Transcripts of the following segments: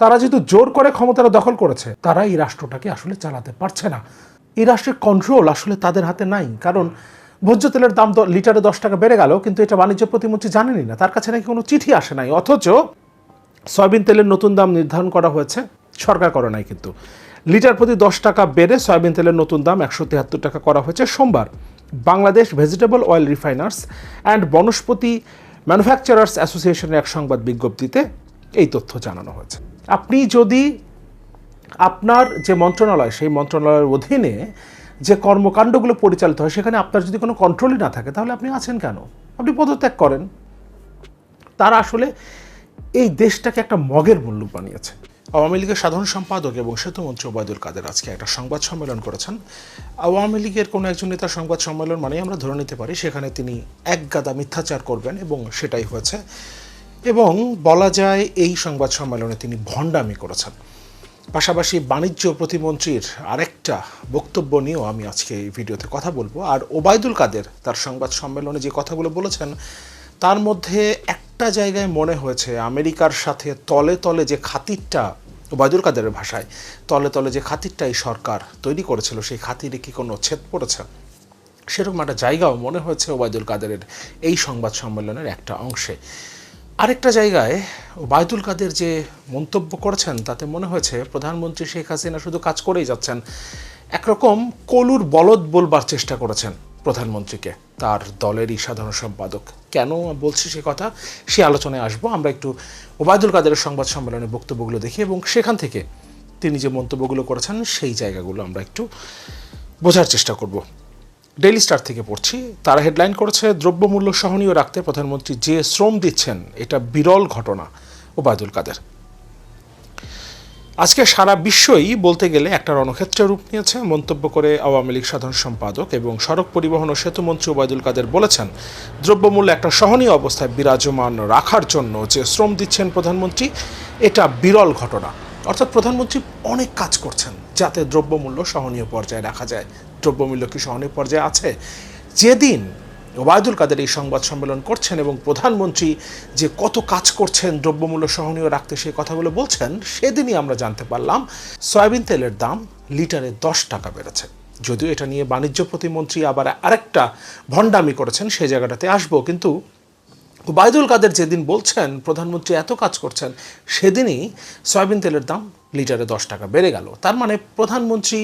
তারা যেহেতু জোর করে ক্ষমতাটা দখল করেছে, তারা এই রাষ্ট্রটাকে আসলে চালাতে পারছে না। এই রাষ্ট্রের কন্ট্রোল আসলে তাদের হাতে নাই, কারণ ভোজ্য তেলের দাম লিটারে দশ টাকা বেড়ে গেল, কিন্তু এটা বাণিজ্য প্রতিমন্ত্রী জানেনই না, তার কাছে নাকি কোনো চিঠি আসে নাই। অথচ সয়াবিন তেলের নতুন দাম নির্ধারণ করা হয়েছে, সরকার করে নাই কিন্তু। লিটার প্রতি দশ টাকা বেড়ে সয়াবিন তেলের নতুন দাম একশো তিয়াত্তর টাকা করা হয়েছে সোমবার। Bangladesh vegetable oil refiners and vanaspati manufacturers অ্যাসোসিয়েশনের এক সংবাদ বিজ্ঞপ্তিতে এই তথ্য জানানো হয়েছে। আপনি যদি আপনার যে মন্ত্রণালয়, সেই মন্ত্রণালয়ের অধীনে যে কর্মকাণ্ডগুলো পরিচালিত হয়, সেখানে আপনার যদি কোনো কন্ট্রোলই না থাকে, তাহলে আপনি আছেন কেন? আপনি পদত্যাগ করেন। তারা আসলে এই দেশটাকে একটা মগের মূল্য বানিয়েছে। আওয়ামী লীগের সাধারণ সম্পাদক এবং সেতুমন্ত্রী ওবায়দুল কাদের আজকে একটা সংবাদ সম্মেলন করেছেন। আওয়ামী লীগের কোনো একজন নেতার সংবাদ সম্মেলন মানেই আমরা ধরে নিতে পারি, সেখানে তিনি এক গাদা মিথ্যাচার করবেন এবং সেটাই হয়েছে। এবং বলা যায় এই সংবাদ সম্মেলনে তিনি ভণ্ডামি করেছেন। পাশাপাশি বাণিজ্য প্রতিমন্ত্রীর আরেকটা বক্তব্য নিয়েও আমি আজকে এই ভিডিওতে কথা বলব। আর ওবায়দুল কাদের তার সংবাদ সম্মেলনে যে কথাগুলো বলেছেন, তার মধ্যে একটা জায়গায় মনে হয়েছে, আমেরিকার সাথে তলে তলে যে খাতিরটা ওবায়দুল কাদেরের ভাষায়, তলে তলে যে খাতিরটা এই সরকার তৈরি করেছিল, সেই খাতিরে কি কোনো ছেদ পড়েছে? সেরকম একটা জায়গাও মনে হয়েছে ওবায়দুল কাদেরের এই সংবাদ সম্মেলনের একটা অংশে। আরেকটা জায়গায় ওবায়দুল কাদের যে মন্তব্য করেছেন, তাতে মনে হয়েছে প্রধানমন্ত্রী শেখ হাসিনা শুধু কাজ করেই যাচ্ছেন, একরকম কলুর বলদ বলবার চেষ্টা করেছেন প্রধানমন্ত্রীকে, তার দলেরই সাধারণ সম্পাদক। কেন বলছি সে কথা? সে আলোচনায় আসব, আমরা একটু ওবায়দুল কাদেরের সংবাদ সম্মেলনে বক্তব্যগুলো দেখি এবং সেখান থেকে তিনি যে মন্তব্যগুলো করেছেন, সেই জায়গাগুলো আমরা একটু বোঝার চেষ্টা করব। ডেইলি স্টার থেকে পড়ছি। তারা হেডলাইন করেছে, দ্রব্যমূল্য সহনীয় রাখতে প্রধানমন্ত্রী যে শ্রম দিচ্ছেন, এটা বিরল ঘটনা। ওবায়দুল কাদের। আজকে সারা বিশ্বই বলতে গেলে একটা রণক্ষেত্রে রূপ নিয়েছে। মন্তব্য করে আওয়ামী লীগ সাধারণ সম্পাদক এবং সড়ক পরিবহন ও সেতুমন্ত্রী ওবায়দুল কাদের বলেছেন, দ্রব্যমূল্য একটা সহনীয় অবস্থায় বিরাজমান রাখার জন্য যে শ্রম দিচ্ছেন প্রধানমন্ত্রী, এটা বিরল ঘটনা। অর্থাৎ প্রধানমন্ত্রী অনেক কাজ করছেন যাতে দ্রব্যমূল্য সহনীয় পর্যায়ে রাখা যায়। দ্রব্যমূল্য কি সহনীয় পর্যায়ে আছে? যেদিন ওবায়দুল কাদের এই সংবাদ সম্মেলন করছেন এবং প্রধানমন্ত্রী যে কত কাজ করছেন, দ্রব্যমূল্য সহনীয় রাখতে সেই কথাগুলো বলছেন, সেদিনই আমরা জানতে পারলাম সয়াবিন তেলের দাম লিটারে দশ টাকা বেড়েছে। যদিও এটা নিয়ে বাণিজ্য প্রতিমন্ত্রী আবার আরেকটা ভণ্ডামি করেছেন সেই জায়গাটাতে আসব। কিন্তু ওবায়দুল কাদের যেদিন বলছেন প্রধানমন্ত্রী এত কাজ করছেন, সেদিনই সয়াবিন তেলের দাম লিটারে দশ টাকা বেড়ে গেল। তার মানে প্রধানমন্ত্রী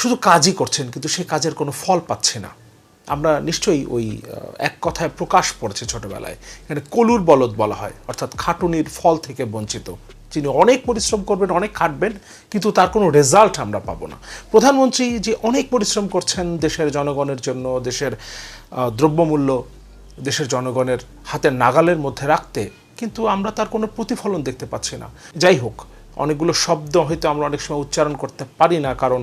শুধু কাজই করছেন, কিন্তু সে কাজের কোনো ফল পাচ্ছে না। আমরা নিশ্চয়ই ওই এক কথায় প্রকাশ পড়েছে ছোটবেলায়। এখানে কলুর বলদ বলা হয়, অর্থাৎ খাটুনির ফল থেকে বঞ্চিত। যিনি অনেক পরিশ্রম করবেন, অনেক খাটবেন, কিন্তু তার কোনো রেজাল্ট আমরা পাবো না। প্রধানমন্ত্রী যে অনেক পরিশ্রম করছেন দেশের জনগণের জন্য, দেশের দ্রব্যমূল্য দেশের জনগণের হাতের নাগালের মধ্যে রাখতে, কিন্তু আমরা তার কোনো প্রতিফলন দেখতে পাচ্ছি না। যাই হোক, অনেকগুলো শব্দ হয়তো আমরা অনেক সময় উচ্চারণ করতে পারি না, কারণ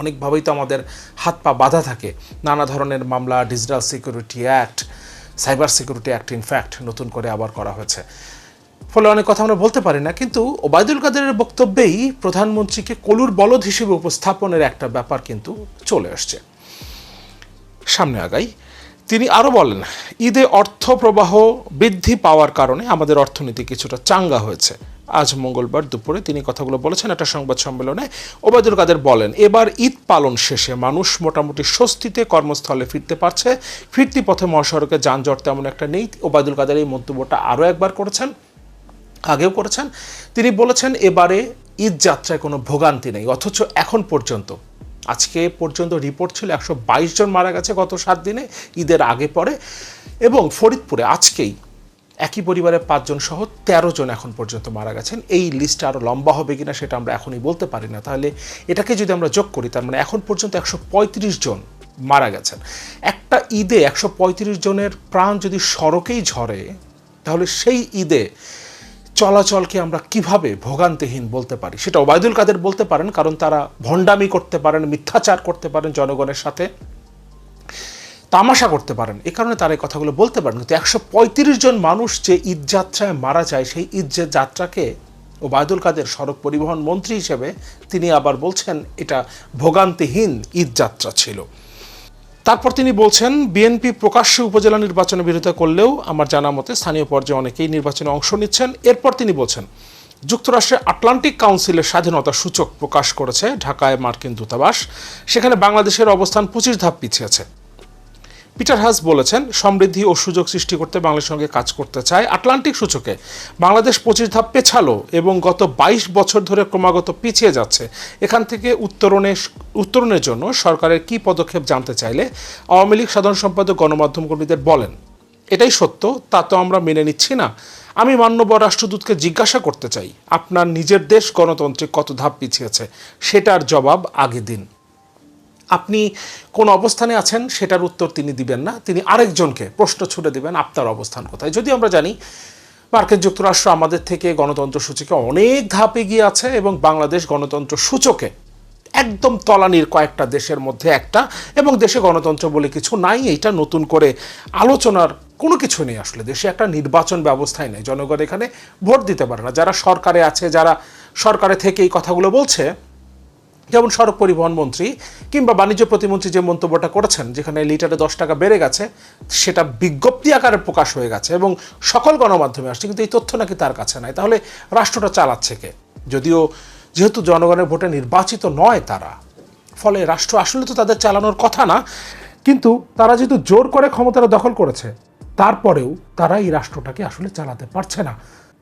অনেকভাবেই তো আমাদের হাত পা বাধা থাকে। নানা ধরনের মামলা digital security act cyber security act in fact নতুন করে আবার করা হয়েছে। ফলে অনেক কথা আমরা বলতে পারি না, কিন্তু ওবায়দুল কাদেরের বক্তব্যেই প্রধানমন্ত্রীকে কলুর বলদ হিসেবে উপস্থাপনের একটা ব্যাপার কিন্তু চলে আসছে। সামনে আগাই, তিনি আরও বলেন, ঈদে অর্থ প্রবাহ বৃদ্ধি পাওয়ার কারণে আমাদের অর্থনীতি কিছুটা চাঙ্গা হয়েছে। আজ মঙ্গলবার দুপুরে তিনি কথাগুলো বলেছেন একটা সংবাদ সম্মেলনে। ওবায়দুল কাদের বলেন, এবার ঈদ পালন শেষে মানুষ মোটামুটি স্বস্তিতে কর্মস্থলে ফিরতে পারছে। ফিরতি পথে মহাসড়কে যানজট তেমন একটা নেই। ওবায়দুল কাদের এই মন্তব্যটা আরও একবার করেছেন, আগেও করেছেন। তিনি বলেছেন, এবারে ঈদ যাত্রায় কোনো ভোগান্তি নেই, অথচ এখন পর্যন্ত, আজকে পর্যন্ত রিপোর্ট ছিল একশো বাইশ জন মারা গেছে গত সাত দিনে, ঈদের আগে পরে। এবং ফরিদপুরে আজকেই একই পরিবারের পাঁচজন সহ তেরো জন এখন পর্যন্ত মারা গেছেন। এই লিস্টটা আরও লম্বা হবে কিনা সেটা আমরা এখনই বলতে পারি না। তাহলে এটাকে যদি আমরা যোগ করি, তার মানে এখন পর্যন্ত একশো পঁয়ত্রিশ জন মারা গেছেন। একটা ঈদে একশো পঁয়ত্রিশ জনের প্রাণ যদি সড়কেই ঝরে, তাহলে সেই ঈদে চলাচলকে আমরা কীভাবে ভোগান্তিহীন বলতে পারি? সেটা ওবায়দুল কাদের বলতে পারেন, কারণ তারা ভণ্ডামি করতে পারেন, মিথ্যাচার করতে পারেন জনগণের সাথে। তামাশা করতে পারেন। এ কারণে তারা এই কথাগুলো বলতে পারেন। কিন্তু একশো পঁয়ত্রিশ জন মানুষ যে ঈদ যাত্রায় মারা যায়, সেই ঈদ যাত্রাকে ওবায়দুল কাদের সড়ক পরিবহন মন্ত্রী হিসেবে তিনি আবার বলছেন, এটা ভোগান্তিহীন ঈদ যাত্রা ছিল। তারপর তিনি বলছেন, বিএনপি প্রকাশ্য উপজেলা নির্বাচনে বিরোধিতা করলেও আমার জানা মতে স্থানীয় পর্যায়ে অনেকেই নির্বাচনে অংশ নিচ্ছেন। এরপর তিনি বলছেন যুক্তরাষ্ট্রে আটলান্টিক কাউন্সিলের স্বাধীনতা সূচক প্রকাশ করেছে ঢাকায় মার্কিন দূতাবাস। সেখানে বাংলাদেশের অবস্থান পঁচিশ ধাপ পিছিয়েছে পিটার হাস বলেছেন, সমৃদ্ধি ও সুযোগ সৃষ্টি করতে বাংলাদেশের সঙ্গে কাজ করতে চায় আটলান্টিক সূচকে। বাংলাদেশ পঁচিশ ধাপ পেছালো এবং গত বাইশ বছর ধরে ক্রমাগত পিছিয়ে যাচ্ছে। এখান থেকে উত্তরণে, উত্তরণের জন্য সরকারের কী পদক্ষেপ জানতে চাইলে আওয়ামী লীগ সাধারণ সম্পাদক গণমাধ্যম কর্মীদের বলেন, এটাই সত্য, তা তো আমরা মেনে নিচ্ছি না। আমি মান্যবর রাষ্ট্রদূতকে জিজ্ঞাসা করতে চাই, আপনার নিজের দেশ গণতন্ত্রে কত ধাপ পিছিয়েছে? সেটার জবাব আগে দিন। আপনি কোন অবস্থানে আছেন সেটার উত্তর তিনি দিবেন না। তিনি আরেকজনকে প্রশ্ন ছুড়ে দিবেন আপনার অবস্থান কোথায়। যদি আমরা জানি মার্কিন যুক্তরাষ্ট্র আমাদের থেকে গণতন্ত্র সূচকে অনেক ধাপ এগিয়ে আছে এবং বাংলাদেশ গণতন্ত্র সূচকে একদম তলানির কয়েকটা দেশের মধ্যে একটা এবং দেশে গণতন্ত্র বলে কিছু নাই। এইটা নতুন করে আলোচনার কোনো কিছু নেই আসলে। দেশে একটা নির্বাচন ব্যবস্থাই নেই। জনগণ এখানে ভোট দিতে পারে না। যারা সরকারে আছে, যারা সরকারে থেকে এই কথাগুলো বলছে যেমন সড়ক পরিবহন মন্ত্রী কিংবা বাণিজ্য প্রতিমন্ত্রী যে মন্তব্যটা করেছেন, যেখানে লিটারে দশ টাকা বেড়ে গেছে, সেটা বিজ্ঞপ্তি আকারে প্রকাশ হয়ে গেছে এবং সকল গণমাধ্যমে আসছে, কিন্তু এই তথ্য নাকি তার কাছে নাই। তাহলে রাষ্ট্রটা চালাচ্ছে কে? যদিও যেহেতু জনগণের ভোটে নির্বাচিত নয় তারা, ফলে রাষ্ট্র আসলে তো তাদের চালানোর কথা না, কিন্তু তারা যেহেতু জোর করে ক্ষমতাটা দখল করেছে, তারপরেও তারা এই রাষ্ট্রটাকে আসলে চালাতে পারছে না।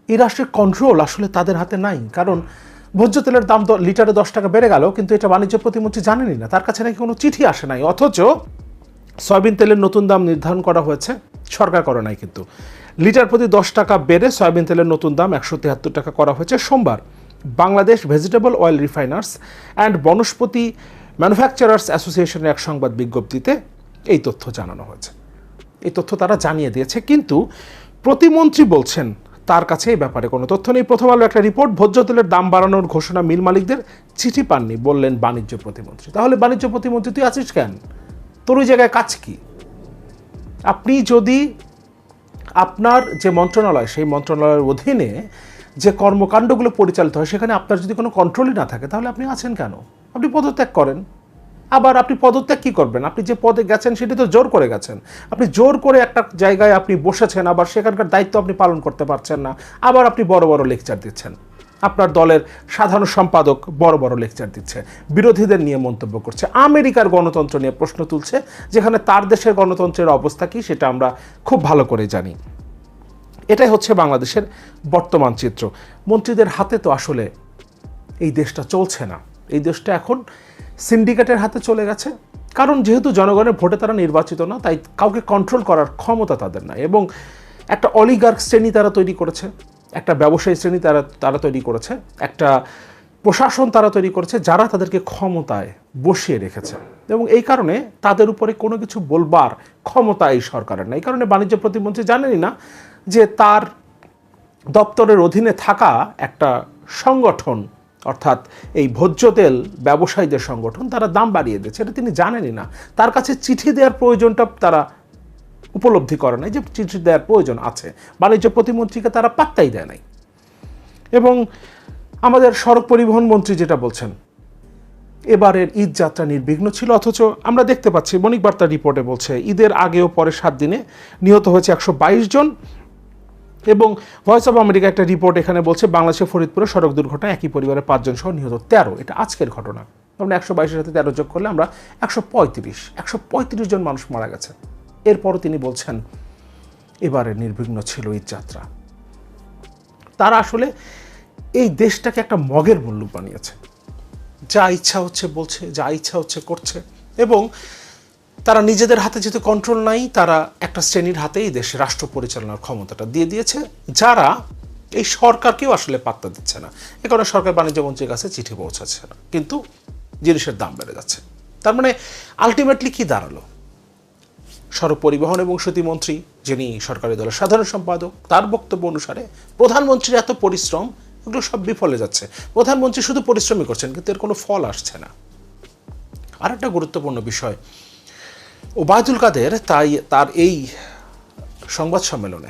এই রাষ্ট্রের কন্ট্রোল আসলে তাদের হাতে নাই, কারণ ভোজ্য তেলের দাম লিটারে দশ টাকা বেড়ে গেল, কিন্তু এটা বাণিজ্য প্রতিমন্ত্রী জানেনই না। তার কাছে নাকি কোনো চিঠি আসে নাই। অথচ সয়াবিন তেলের নতুন দাম নির্ধারণ করা হয়েছে, সরকার করে নাই কিন্তু। লিটার প্রতি দশ টাকা বেড়ে সয়াবিন তেলের নতুন দাম একশো তিয়াত্তর টাকা করা হয়েছে সোমবার। Bangladesh vegetable oil refiners and vanaspati manufacturers অ্যাসোসিয়েশনের এক সংবাদ বিজ্ঞপ্তিতে এই তথ্য জানানো হয়েছে। এই তথ্য তারা জানিয়ে দিয়েছে, কিন্তু প্রতিমন্ত্রী বলছেন তার কাছে এই ব্যাপারে কোনো তথ্য নেই। প্রথম আলো একটা রিপোর্ট, ভোজ্য তেলের দাম বাড়ানোর ঘোষণা মিল মালিকদের, চিঠি পাননি, বললেন বাণিজ্য প্রতিমন্ত্রী। তাহলে বাণিজ্য প্রতিমন্ত্রী, তুই আছিস কেন? তোর ওই জায়গায় কাজ কি? আপনি যদি আপনার যে মন্ত্রণালয়, সেই মন্ত্রণালয়ের অধীনে যে কর্মকাণ্ডগুলো পরিচালিত হয়, সেখানে আপনার যদি কোনো কন্ট্রোলই না থাকে, তাহলে আপনি আছেন কেন? আপনি পদত্যাগ করেন। আবার আপনি পদত্যাগ কি করবেন? আপনি যে পদে গেছেন, সেটি তো জোর করে গেছেন। আপনি জোর করে একটা জায়গায় আপনি বসেছেন, আবার সেখানকার দায়িত্ব আপনি পালন করতে পারছেন না। আবার আপনি বড় বড় লেকচার দিচ্ছেন। আপনার দলের সাধারণ সম্পাদক বড় বড় লেকচার দিচ্ছে। বিরোধীদের নিয়ে মন্তব্য করছে। আমেরিকার গণতন্ত্র নিয়ে প্রশ্ন তুলছে, যেখানে তার দেশের গণতন্ত্রের অবস্থা কি, সেটা আমরা খুব ভালো করে জানি। এটাই হচ্ছে বাংলাদেশের বর্তমান চিত্র। মন্ত্রীদের হাতে তো আসলে এই দেশটা চলছে না। এই দেশটা এখন সিন্ডিকেটের হাতে চলে গেছে। কারণ যেহেতু জনগণের ভোটে তারা নির্বাচিত না, তাই কাউকে কন্ট্রোল করার ক্ষমতা তাদের নাই এবং একটা অলিগার্ক শ্রেণি তারা তৈরি করেছে, একটা ব্যবসায়ী শ্রেণি তারা তারা তৈরি করেছে, একটা প্রশাসন তারা তৈরি করেছে যারা তাদেরকে ক্ষমতায় বসিয়ে রেখেছে। এবং এই কারণে তাদের উপরে কোনো কিছু বলবার ক্ষমতা এই সরকারের নাই। এই কারণে বাণিজ্য প্রতিমন্ত্রী জানেনই না যে তার দপ্তরের অধীনে থাকা একটা সংগঠন অর্থাৎ এই ভোজ্য তেল ব্যবসায়ীদের সংগঠন, তারা দাম বাড়িয়ে দিয়েছে এটা তিনি জানেনই না। তার কাছে চিঠি দেওয়ার প্রয়োজনটা তারা উপলব্ধি করে নাই যে চিঠি দেওয়ার প্রয়োজন আছে। বাণিজ্য প্রতিমন্ত্রীকে তারা পাত্তাই দেয় নাই। এবং আমাদের সড়ক পরিবহন মন্ত্রী যেটা বলছেন, এবারের ঈদ যাত্রা নির্বিঘ্ন ছিল, অথচ আমরা দেখতে পাচ্ছি বণিক বার্তা রিপোর্টে বলছে, ঈদের আগে ও পরে সাত দিনে নিহত হয়েছে একশো বাইশ জন। এবং ভয়েস অফ আমেরিকা একটা রিপোর্ট এখানে বলছে, বাংলাদেশের ফরিদপুরে সড়ক দুর্ঘটনায় একই পরিবারের পাঁচজন সহ নিহত তেরো। এটা আজকের ঘটনা। আমরা একশো বাইশের সাথে তেরো যোগ করলে আমরা একশো পঁয়ত্রিশ একশো পঁয়ত্রিশ জন মানুষ মারা গেছে। এরপরও তিনি বলছেন, এবারে নির্বিঘ্ন ছিল ঈদ যাত্রা। তারা আসলে এই দেশটাকে একটা মগের মুল্লুক বানিয়েছে। যা ইচ্ছা হচ্ছে বলছে, যা ইচ্ছা হচ্ছে করছে। এবং তারা নিজেদের হাতে যেহেতু কন্ট্রোল নাই, তারা একটা শ্রেণির হাতেই দেশে রাষ্ট্র পরিচালনার ক্ষমতাটা দিয়ে দিয়েছে, যারা এই সরকারকেও আসলে পাত্তা দিচ্ছে না। এ কারণে সরকার বাণিজ্য মন্ত্রীর কাছে চিঠি পৌঁছাচ্ছে না। কিন্তু জিনিসের দাম বেড়ে যাচ্ছে। তার মানে আলটিমেটলি কি দাঁড়াল? সড়ক পরিবহন এবং সেতুমন্ত্রী যিনি সরকারি দলের সাধারণ সম্পাদক, তার বক্তব্য অনুসারে প্রধানমন্ত্রীর এত পরিশ্রম, এগুলো সব বিফলে যাচ্ছে। প্রধানমন্ত্রী শুধু পরিশ্রমই করছেন, কিন্তু এর কোনো ফল আসছে না। আর একটা গুরুত্বপূর্ণ বিষয় ওবায়দুল কাদের তাই তার এই সংবাদ সম্মেলনে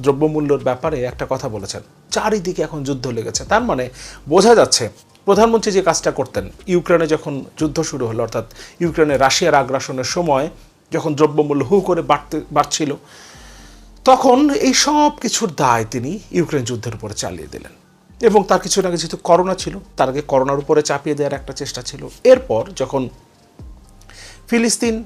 দ্রব্যমূল্যর ব্যাপারে একটা কথা বলেছেন। চারিদিকে এখন যুদ্ধ লেগেছে। তার মানে বোঝা যাচ্ছে প্রধানমন্ত্রী যে কাজটা করতেন, ইউক্রেনে যখন যুদ্ধ শুরু হলো, অর্থাৎ ইউক্রেনে রাশিয়ার আগ্রাসনের সময় যখন দ্রব্যমূল্য হু করে বাড়তে, বাড়ছিল, তখন এই সব কিছুর দায় তিনি ইউক্রেন যুদ্ধের উপরে চালিয়ে দিলেন। এবং তার কিছু না কিছু তো করোনা ছিল, তার আগে করোনার উপরে চাপিয়ে দেওয়ার একটা চেষ্টা ছিল। এরপর যখন ফিলিস্তিন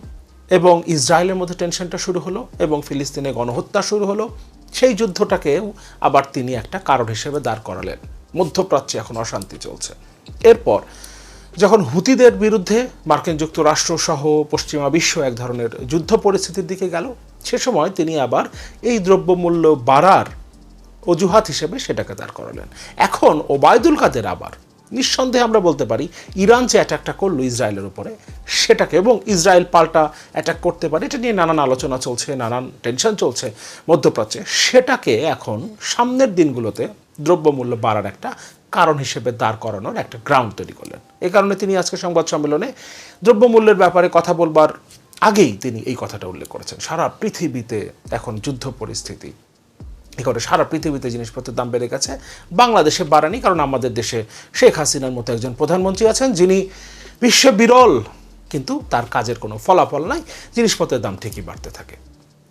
এবং ইসরায়েলের মধ্যে টেনশনটা শুরু হলো এবং ফিলিস্তিনে গণহত্যা শুরু হলো। সেই যুদ্ধটাকেও আবার তিনি একটা কারণ হিসেবে দাঁড় করালেন। মধ্যপ্রাচ্যে এখন অশান্তি চলছে। এরপর যখন হুতিদের বিরুদ্ধে মার্কিন যুক্তরাষ্ট্র সহ পশ্চিমা বিশ্ব এক ধরনের যুদ্ধ পরিস্থিতির দিকে গেল, সে সময় তিনি আবার এই দ্রব্যমূল্য বাড়ার অজুহাত হিসেবে সেটাকে দাঁড় করালেন। এখন ওবায়দুল কাদের আবার নিঃসন্দেহে আমরা বলতে পারি, ইরান যে অ্যাটাকটা করল ইসরায়েলের উপরে, সেটাকে এবং ইসরায়েল পাল্টা অ্যাটাক করতে পারে, এটা নিয়ে নানান আলোচনা চলছে, নানান টেনশন চলছে মধ্যপ্রাচ্যে। সেটাকে এখন সামনের দিনগুলোতে দ্রব্যমূল্য বাড়ার একটা কারণ হিসেবে দাঁড় করানোর একটা গ্রাউন্ড তৈরি করলেন। এ কারণে তিনি আজকে সংবাদ সম্মেলনে দ্রব্যমূল্যের ব্যাপারে কথা বলবার আগেই তিনি এই কথাটা উল্লেখ করেছেন। সারা পৃথিবীতে এখন যুদ্ধ পরিস্থিতি করে সারা পৃথিবীতে জিনিসপত্রের দাম বেড়ে গেছে। বাংলাদেশে বাড়ানি, কারণ আমাদের দেশে শেখ হাসিনার মতো একজন প্রধানমন্ত্রী আছেন, যিনি বিশ্বে বিরল, কিন্তু তার কাজের কোনো ফলাফল নাই, জিনিসপত্রের দাম ঠিকই বাড়তে থাকে।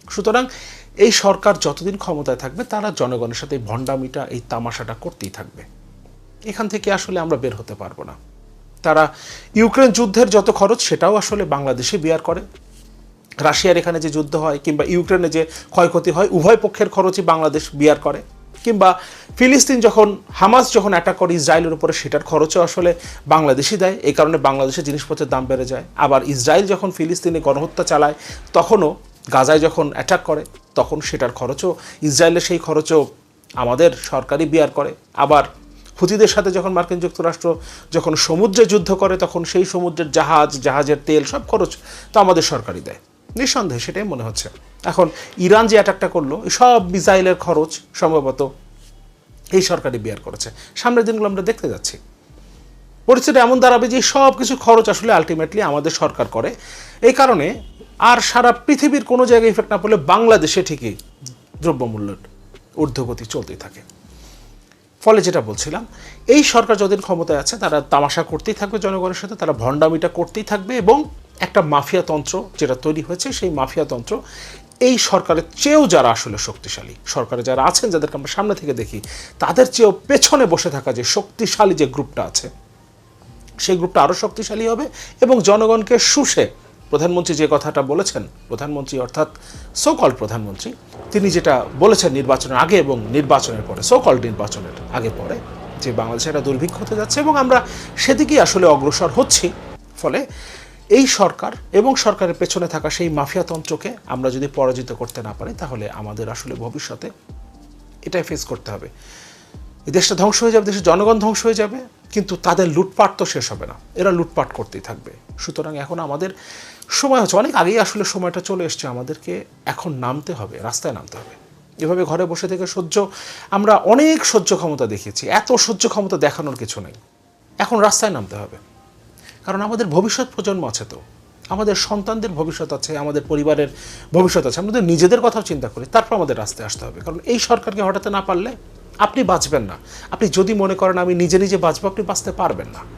সুতরাং এই সরকার যতদিন ক্ষমতায় থাকবে, তারা জনগণের সাথে এই ভণ্ডামিটা, এই তামাশাটা করতেই থাকবে। এখান থেকে আসলে আমরা বের হতে পারব না। তারা ইউক্রেন যুদ্ধের যত খরচ, সেটাও আসলে বাংলাদেশে বিয়ার করে। রাশিয়ার এখানে যে যুদ্ধ হয় কিংবা ইউক্রেনে যে ক্ষয়ক্ষতি হয়, উভয় পক্ষের খরচই বাংলাদেশ বিয়ার করে। কিংবা ফিলিস্তিন যখন, হামাস যখন অ্যাটাক করে ইসরায়েলের উপরে, সেটার খরচও আসলে বাংলাদেশই দেয়। এই কারণে বাংলাদেশের জিনিসপত্রের দাম বেড়ে যায়। আবার ইসরায়েল যখন ফিলিস্তিনে গণহত্যা চালায়, তখনও গাজায় যখন অ্যাটাক করে, তখন সেটার খরচও, ইসরায়েলের সেই খরচও আমাদের সরকারি বিয়ার করে। আবার হুতিদের সাথে যখন মার্কিন যুক্তরাষ্ট্র যখন সমুদ্রে যুদ্ধ করে, তখন সেই সমুদ্রের জাহাজ, জাহাজের তেল, সব খরচ তো আমাদের সরকারই দেয়। নিঃসন্দেহে সেটাই মনে হচ্ছে। এখন ইরান যে অ্যাটাকটা করল, সব মিসাইলের খরচ সম্ভবত এই সরকারি বিয়ার করেছে। সামনের দিনগুলো আমরা দেখতে যাচ্ছি। পরিস্থিতি এমন দাঁড়াবে যে সব কিছু খরচ আসলে আলটিমেটলি আমাদের সরকার করে। এই কারণে আর সারা পৃথিবীর কোনো জায়গায় ইফেক্ট না পড়লে বাংলাদেশে ঠিকই দ্রব্যমূল্যের ঊর্ধ্বগতি চলতেই থাকে। ফলে যেটা বলছিলাম, এই সরকার যতদিন ক্ষমতায় আছে, তারা তামাশা করতেই থাকবে জনগণের সাথে, তারা ভণ্ডামিটা করতেই থাকবে এবং একটা মাফিয়া তন্ত্র যেটা তৈরি হয়েছে, সেই মাফিয়া তন্ত্র এই সরকারের চেয়েও যারা আসলে শক্তিশালী, সরকারে যারা আছেন, যাদেরকে আমরা সামনে থেকে দেখি, তাদের চেয়েও পেছনে বসে থাকা যে শক্তিশালী যে গ্রুপটা আছে, সেই গ্রুপটা আরও শক্তিশালী হবে এবং জনগণকে শুষে, প্রধানমন্ত্রী যে কথাটা বলেছেন, প্রধানমন্ত্রী অর্থাৎ সোকল প্রধানমন্ত্রী, তিনি যেটা বলেছেন নির্বাচনের আগে এবং নির্বাচনের পরে সোকল নির্বাচনের আগে পরে, যে বাংলাদেশে একটা দুর্ভিক্ষ হতে যাচ্ছে এবং আমরা সেদিকেই আসলে অগ্রসর হচ্ছি, ফলে এই সরকার এবং সরকারের পেছনে থাকা সেই মাফিয়াতন্ত্রকে আমরা যদি পরাজিত করতে না পারি, তাহলে আমাদের আসলে ভবিষ্যতে এটাই ফেস করতে হবে। এই দেশটা ধ্বংস হয়ে যাবে, দেশের জনগণ ধ্বংস হয়ে যাবে, কিন্তু তাদের লুটপাট তো শেষ হবে না। এরা লুটপাট করতেই থাকবে। সুতরাং এখন আমাদের সময় হচ্ছে, অনেক আগেই আসলে সময়টা চলে এসছে, আমাদেরকে এখন নামতে হবে, রাস্তায় নামতে হবে। এভাবে ঘরে বসে থেকে সহ্য, আমরা অনেক সহ্য ক্ষমতা দেখিয়েছি, এত সহ্য ক্ষমতা দেখানোর কিছু নেই। এখন রাস্তায় নামতে হবে। কারণ আমাদের ভবিষ্যৎ প্রজন্ম আছে তো। আমাদের সন্তানদের ভবিষ্যৎ আছে, আমাদের পরিবারের ভবিষ্যৎ আছে। আমাদের নিজেদের কথাও চিন্তা করি, তারপর আমাদের রাস্তায় আসতে হবে। কারণ এই সরকারকে হটাতে না পারলে আপনি বাঁচবেন না। আপনি যদি মনে করেন আমি নিজে নিজে বাঁচবো, আপনি বাঁচতে পারবেন না।